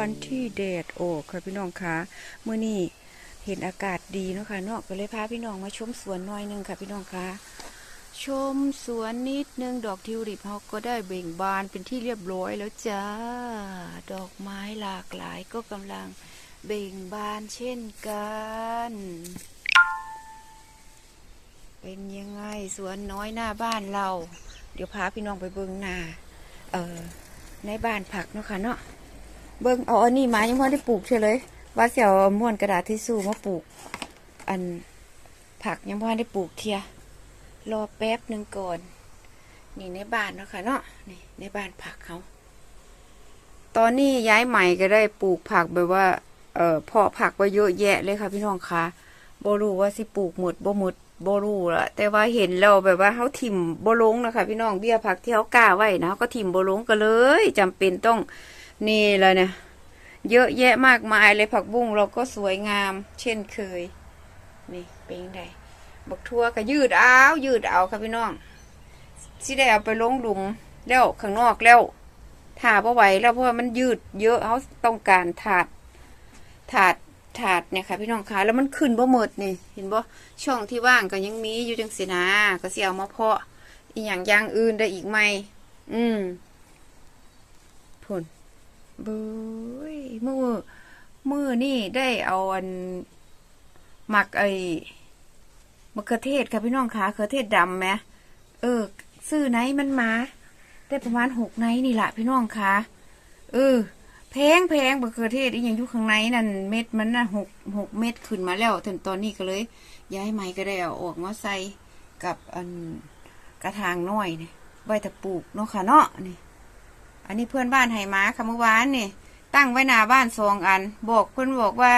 วันที่แดดออกค่ะพี่น้องคะเมื่อนี้เห็นอากาศดีเนาะค่ะเนาะก็เลยพาพี่น้องมาชมสวนหน้อยหนึงค่ะพี่น้องคะชมสวนนิดนึงดอกทิวลิปเขาก็ได้เบ่งบานเป็นที่เรียบร้อยแล้วจ้า ดอกไม้หลากหลายก็กำลังเบ่งบานเช่นกัน เป็นยังไงสวนน้อยหน้าบ้านเรา เดี๋ยวพาพี่น้องไปเบิ่งหน้าเออในบ้านผักเนาะค่ะเนาะ เบิ่งเอาอันนี้มายังพอได้ปลูกเฉยเลย ว่าเสียวม้วนกระดาษทิชชู่มาปลูก อันผักยังพอได้ปลูกเทียรอแป๊บหนึ่งก่อน นี่ในบ้านเนาะค่ะเนาะนี่ในบ้านผักเขา ตอนนี้ย้ายใหม่ก็ได้ปลูกผักแบบว่า เอ่อเพาะผักไว้เยอะแยะเลยค่ะพี่น้องคะบรู้ว่าสิปลูกหมดบหมดบรูละแต่ว่าเห็นแล้วแบบว่าเขาถิ่มบลงนะคะพี่น้องเบี้ยผักที่เขากล้าไว้นะก็ถิ่มบลงก็เลยจำเป็นต้อง นี่เลยเนี่ยเยอะแยะมากมายเลยผักบุ้งเราก็สวยงาม เช่นเคย นี่เป็นยังไงบักทั่วก็ยืดเอายืดเอาค่ะพี่น้องสิได้เอาไปลงหลุมแล้วข้างนอกแล้วถาบ่ไหวแล้วเพราะว่ามันยืดเยอะเขาต้องการถาดถาดถาดเนี่ยค่ะพี่น้องคะแล้วมันขึ้นบ่หมดนี่ เห็นบ่ช่องที่ว่างก็ยังมีอยู่จังสินะก็เสิเอามาเพาะอีหยังอย่างอื่นได้อีกไหมอืมผล เบุ้ยมือมือนี่ได้เอาอันหมักไอ้มะเขือเทศค่ะพี่น้องคะมะเขือเทศดำไหมเออ ซื้อไหนมันมา ได้ประมาณหกไนนี่แหละพี่น้องคะเออแพงแพงบะเขือเทศอีกอย่างอยู่ข้างในนั่นเม็ดมันน่ะหกหกเม็ดขึ้นมาแล้วถึงตอนนี้ก็เลย ย้ายไม้ก็ได้เอาออกมาใส่กับอันกระถางน้อยนี่ไว้แต่ปลูกเนาะค่ะเนาะนี่ อันนี้เพื่อนบ้านให้มาค่ะเมื่อวานนี่ ตั้งไว้หน้าบ้านสองอัน บอกเพื่อนบอกว่า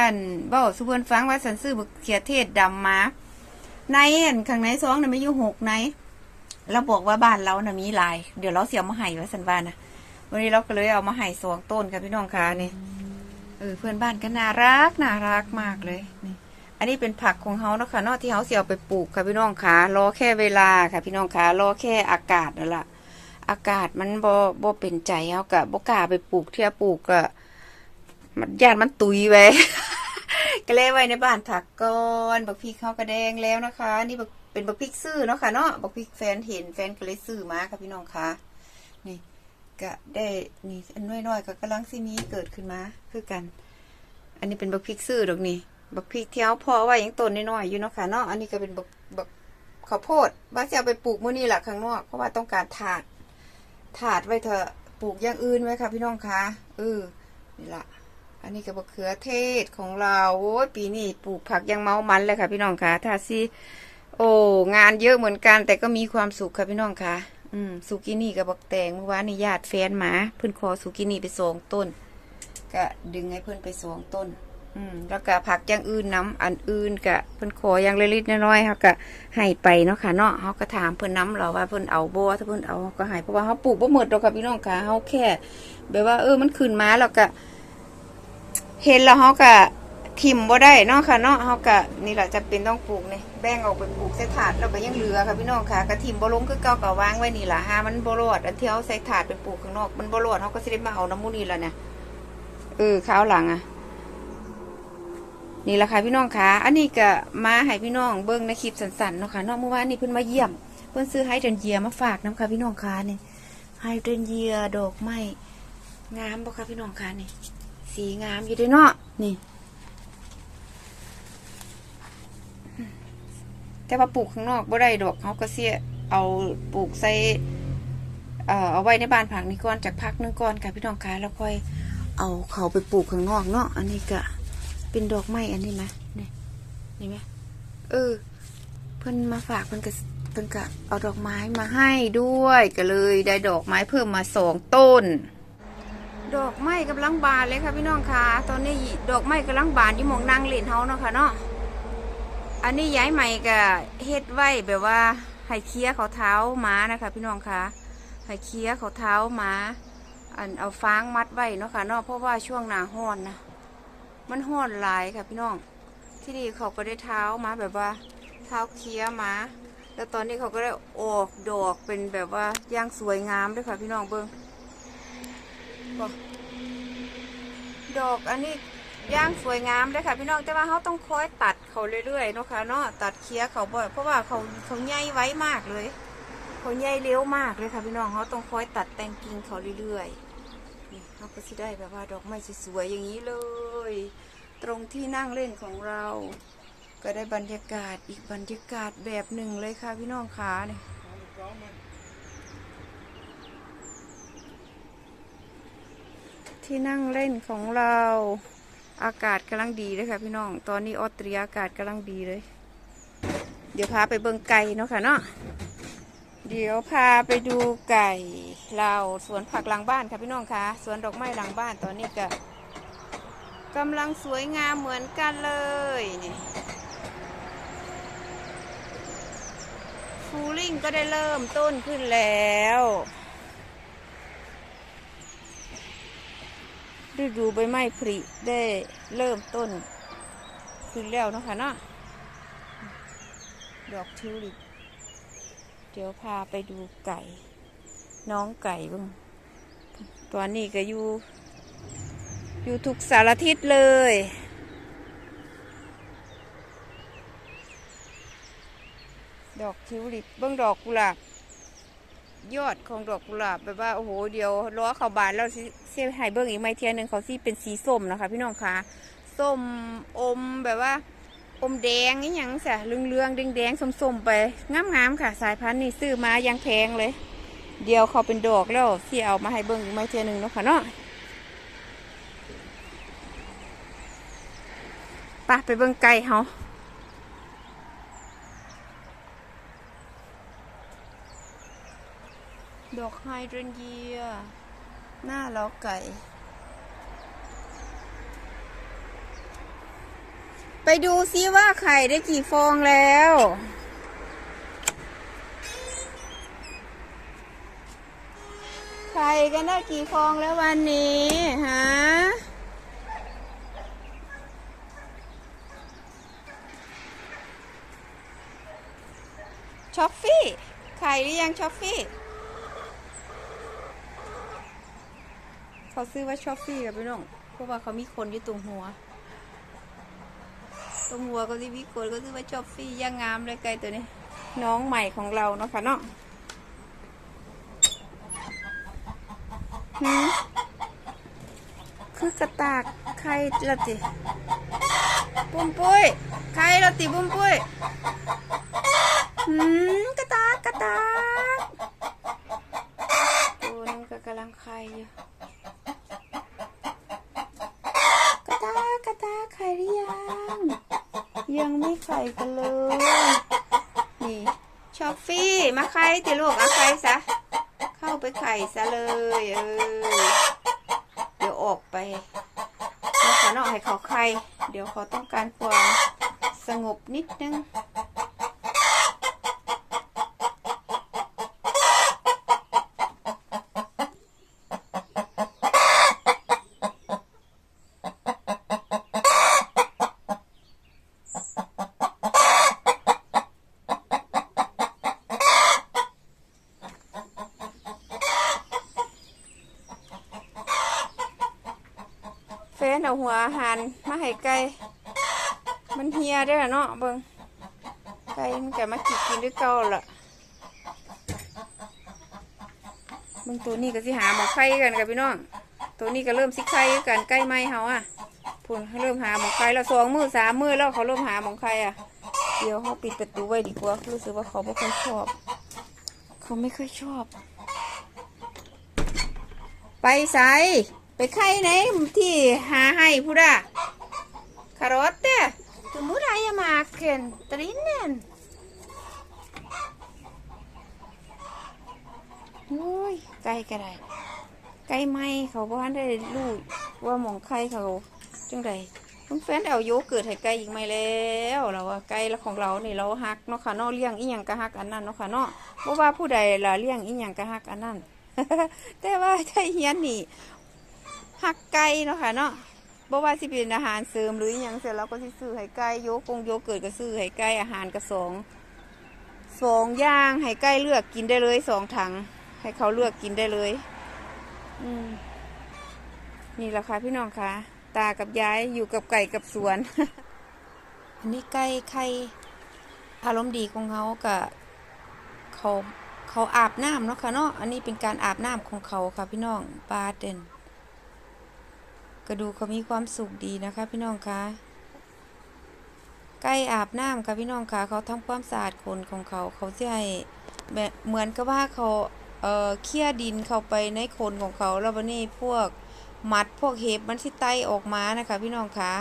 เบ้าสุเพื่อนฟังว่าสันซื้อบะเขือเทศดำมาในอันข้างในซองน่ะไม่อยู่หกในแล้วบอกว่าบ้านเราน่ะมีลาย เดี๋ยวเราเสียมาให้ไว้สันบ้านนะวันนี้เราก็เลยเอามาให้สองต้นค่ะพี่น้องคะนี่เออเพื่อนบ้านก็น่ารักน่ารักมากเลยนี่อันนี้เป็นผักของเขาเนาะค่ะเนอกที่เขาเสียเอาไปปลูกค่ะพี่น้องคะรอแค่เวลาค่ะพี่น้องคะรอแค่อากาศนั่นแหละ อากาศมันบ่บ่เป็นใจเขากะบ่กล้าไปปลูกเที่ยปลูกก็มันญาติมันตุยไว้ก็เลยไว้ในบ้านผักก่อนบักพริกเขากระแดงแล้วนะคะ นี่บักเป็นบักพริกซื้อเนาะค่ะเนาะบักพริกแฟนเห็นแฟนก็เลยซื้อมาค่ะพี่น้องคะนี่ก็ได้นี่อันน้อยๆก็กำลังสิมีเกิดขึ้นมาคือกัน อันนี้เป็นบักพริกซื้อดอกนี่บักพริกเที่ยวพอไว้ยังต้นน้อยๆอยู่เนาะค่ะเนาะอันนี้ก็เป็นบักบักข้าวโพดว่าจะเอาไปปลูกมื้อนี้แหละข้างนอกเพราะว่าต้องการถาด ถาดไว้เถอะปลูกอย่างอื่นไว้ค่ะ พี่น้องคะเออนี่ละอันนี้ก็บักเขือเทศของเราโอ้ยปีนี้ปลูกผักยังเมามันเลยค่ะ พี่น้องคะถ้าสิโอ้งานเยอะเหมือนกัน แต่ก็มีความสุขค่ะพี่น้องคะอืมสุกินี่กับบักแตงเมื่อวานนี่ญาติแฟนหมา เพิ่อนขอสุกินี่ไปสองต้น ก็ดึงให้เพิ่อนไปสองต้น อืมแล้วก็ผักอย่างอื่นน้ำอันอื่นก็เพิ่นขออย่างเล็กๆน้อยๆเขาก็ให้ไปเนาะค่ะเนาะเขาก็ถามเพิ่นน้ำเราว่าเพิ่นเอาบ่ถ้าเพิ่นเอาเขาก็ให้เพราะว่าเขาปลูกบ่หมดดอกค่ะพี่น้องค่ะเขาแค่แบบว่า เออมันขึ้นมาแล้วก็ เห็นแล้วเขาก็ทิมบ่ได้เนาะค่ะเนาะเขาก็นี่แหละจะเป็นต้องปลูกเนี่ยแบ่งออกไปปลูกใส่ถาดแล้วก็ยังเหลือค่ะพี่น้องค่ะกระทิมบ่ลงคือเก่าก็วางไว้นี่ล่ะหามันบ่รอดอันที่เขาใส่ถาดไปปลูกข้างนอกมันบ่รอดเขาก็สิได้มาเอาน้ำมูนี่แล้วเนี่ยเออข้าวหลังอะ นี่แหละค่ะพี่น้องค่ะ อันนี้ก็มาให้พี่น้องเบิ่งในคลิปสั้นๆเนาะค่ะนาะเมื่อวานนี้เพิ่นมาเยี่ยม เพิ่นซื้อไฮเดรนเยียมาฝากน้ำค่ะพี่น้องค่ะนี่ไฮเดรนเยียดอกไม้งามบ่ค่ะพี่น้องค่ะนี่ สีงามอยู่ด้วยเนาะนี่แต่ว่าปลูกข้างนอกบ่ได้ดอกเขาก็เสียเอาปลูกใส่เอ่อเอาไว้ในบ้านผักนี่ก่อนจากพักนึงก่อนค่ะพี่น้องค่ะแล้วค่อยเอาเขาไปปลูกข้างนอกเนาะอันนี้ก็ เป็นดอกไม้อันนี้ไหมนี่นี่ไหมเออ เพิ่อนมาฝากเพิ่อนก็เพิ่อนก็เอาดอกไม้มาให้ด้วยก็เลยได้ดอกไม้เพิ่มมาสองต้น ดอกไม้กำลังบานเลยค่ะพี่น้องคะตอนนี้ดอกไม้กำลังบานอยู่หมองนางเล่นเฮาเนาะค่ะเนาะอันนี้ย้ายใหม่ก็เฮ็ดไว้แบบว่าให้เคลียเขาเท้าม้านะคะ พี่น้องคะให้เคลียเขาเท้าม้าอันเอาฟางมัดไว้เนาะค่ะเนาะเพราะว่าช่วงหนาห้อนนะ มันห้อนหลายค่ะพี่น้อง ที่นี่เขาก็ได้เท้ามาแบบว่าเท้าเคลียมา แล้วตอนนี้เขาก็ได้ออกดอกเป็นแบบว่าย่างสวยงามด้วยค่ะพี่น้องเบิ้งดอกอันนี้ย่างสวยงามเลยค่ะพี่น้องแต่ว่าเขาต้องคอยตัดเขาเรื่อยๆเนาะค่ะเนาะตัดเคลียเขาบ่อยเพราะว่าเขาเขาใหญ่ไว้มากเลยเขาใหญ่เร็วมากเลยค่ะพี่น้องเขาต้องคอยตัดแต่งกิ่งเขาเรื่อยๆ เขาก็สิได้แบบว่าดอกไม้สวยๆอย่างนี้เลย ตรงที่นั่งเล่นของเรา ก็ได้บรรยากาศอีกบรรยากาศแบบหนึ่งเลยค่ะพี่น้องขาเนี่ยที่นั่งเล่นของเราอากาศกำลังดีเลยค่ะพี่น้อง ตอนนี้ออสเตรียอากาศกำลังดีเลย เดี๋ยวพาไปเบิ่งไก่เนาะค่ะเนาะ เดี๋ยวพาไปดูไก่เราสวนผักหลังบ้านค่ะพี่น้องคะสวนดอกไม้หลังบ้านตอนนี้ก็กำลังสวยงามเหมือนกันเลยนี่ฟูลิ่งก็ได้เริ่มต้นขึ้นแล้วฤดูใบไม้ผลิได้เริ่มต้น ขึ้นแล้วนะคะเนาะดอกทิวลิป เดี๋ยวพาไปดูไก่ น้องไก่บ้างตัวนี้ก็อยู่ อยู่ทุกสารทิศเลย ดอกทิวลิปเบื้องดอกกุหลาบยอดของดอกกุหลาบแบบว่าโอ้โหเดี๋ยวล้อเขาบานแล้วเสียให้เบิ้องอีกไม่เทียหนึ่งเขาสิเป็นสีส้มนะคะ พี่น้องคะส้มอมแบบว่า อมแดงนี่ยังสะเรืองๆแดงๆส้มๆไปงามๆค่ะ สายพันธุ์นี่ซื้อมายังแพงเลย เดียวเขาเป็นดอกแล้วที่เอามาให้เบิ้งไม่เทียหนึ่งเนาะค่ะเนาะไปไปเบิ้งไก่เขาดอกไฮเดรนเยียหน้าล้อไก่ ไป ดูซิว่าไข่ได้กี่ฟองแล้ว ไข่กันได้กี่ฟองแล้ววันนี้ฮะช็อฟฟี่ ไข่หรือยังช็อฟฟี่เขาซื้อว่าช็อฟฟี่กับพี่น้อง เพราะว่าเขามีคนอยู่ตรงหัว กัวก็ที่พี่คนก็ซื้อว่าช็อฟฟี่ย่างงามเลยไก่ตัวนี้ น้องใหม่ของเราเนาะค่ะเนาะคือกระตากไข่ละติปุ้มปุ้ยไข่ละติปุ้มปุ้ยหืมกระตากกระตากตัวนึงก็กำลังไข่อยู่ กระตากกระตากไข่หรือยัง ยังไม่ไข่กันเลย นี่ชอฟฟี่มาไข่ติลูกเอาไข่ซะ เข้าไปไข่ซะเลยเออเดี๋ยวออกไปมาขอนอกให้เขาไข่เดี๋ยวเขาต้องการความสงบนิดนึง นเอาหัวอาหารมาให้ไก่ มันเฮียได้อเนาะเบิงไก่มันก็มากินกินด้วยเก่าละเบิงตัวนี้ก็สิหาหมอกไข่กันกับพี่น้อง ตัวนี้ก็เริ่มสิไข่กันใกล้ไม้เฮาอะพูนเขาเริ่มหาหมอกไข่แล้วสองมือสามมือแล้วเขาเริ่มหาหมอกไข่อะ เดี๋ยวเขาปิดประตูไว้ดีกว่ารู้สึกว่าเขาไม่ค่อยชอบ เขาไม่ค่อยชอบ ไปใส่ ไปไข่ไหนที่หาให้พูดอะคารอทเต้ตัวมุดายมาเข็นตรินเนนโอ้ยไก่ก็ได้ไก่ไหมเขาบ้านได้รู้ว่าหมองไข่เขาจังไดลุงแฟนเอาโยเกิร์ตให้ไก่อีกไหมแล้วเราว่าไก่ละของเรานี่เราฮักเนาะค่ะเนาะเลี้ยงอีหยังก็ฮักอันนั้นเนาะค่ะเนาะบ่ว่าผู้ใดล่ะเลี้ยงอีหยังก็ฮักอันนั้นแต่ว่าไทยเฮียนนี่ หักไก่เนาะค่ะเนาะบ่ว่าสิเป็นอาหารเสริมหรืออหยังเสร็จแล้วก็สิซื้อให้ไก่โยกงโยเกิร์ตก็ซื้อให้ไก่อาหารก็สองสองย่างให้ไก่เลือกกินได้เลยสองถัง ให้เขาเลือกกินได้เลย อืมนี่แหละค่ะพี่น้องค่ะ ตากับยายอยู่กับไก่กับสวนอันนี้ไก่ไข่อารมณ์ดีของเขากับเขาเขาอาบน้ำเนาะค่ะเนาะอันนี้เป็นการอาบน้ำของเขาค่ะพี่น้องปลาเด่น กระดูกเขามีความสุขดีนะคะพี่น้องคะไก่อาบน้ำค่ะพี่น้องคะเขาทำความสะอาดขนของเขาเขาจะให้เหมือนกับว่าเขาเอ่อเคี่ยดินเข้าไปในขนของเขาแล้ววันนี้พวกมัดพวกเห็บมันที่ไตออกมานะคะ พี่น้องคะ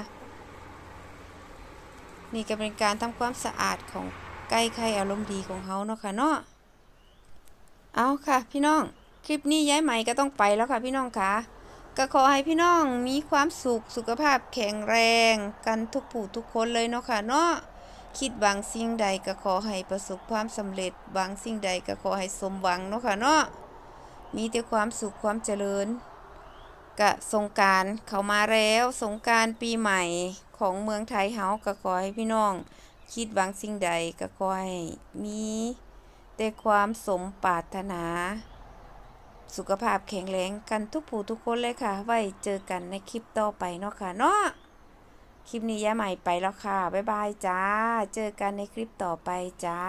นี่ก็เป็นการทำความสะอาดของไก่ไข่อารมณ์ดีของเขาเนาะค่ะเนาะเอาค่ะ พี่น้อง คลิปนี้ย้ายใหม่ก็ต้องไปแล้วค่ะ พี่น้องค่ะ ก็ขอให้พี่น้องมีความสุขสุขภาพแข็งแรงกันทุกผู้ทุกคนเลยเนาะค่ะเนาะคิดบางสิ่งใดก็ขอให้ประสบความสำเร็จบางสิ่งใดก็ขอให้สมหวังเนาะค่ะเนาะมีแต่ความสุขความเจริญกะสงการเข้ามาแล้วสงการปีใหม่ของเมืองไทยเฮาก็ขอให้พี่น้อง คิดหวังสิ่งใดก็ขอให้มีแต่ความสมปรารถนา สุขภาพแข็งแรงกันทุกผู้ทุกคนเลยค่ะ ไว้เจอกันในคลิปต่อไปเนาะค่ะเนาะคลิปนี้ย่าใหม่ไปแล้วค่ะ บ๊ายบายจ้า เจอกันในคลิปต่อไปจ้า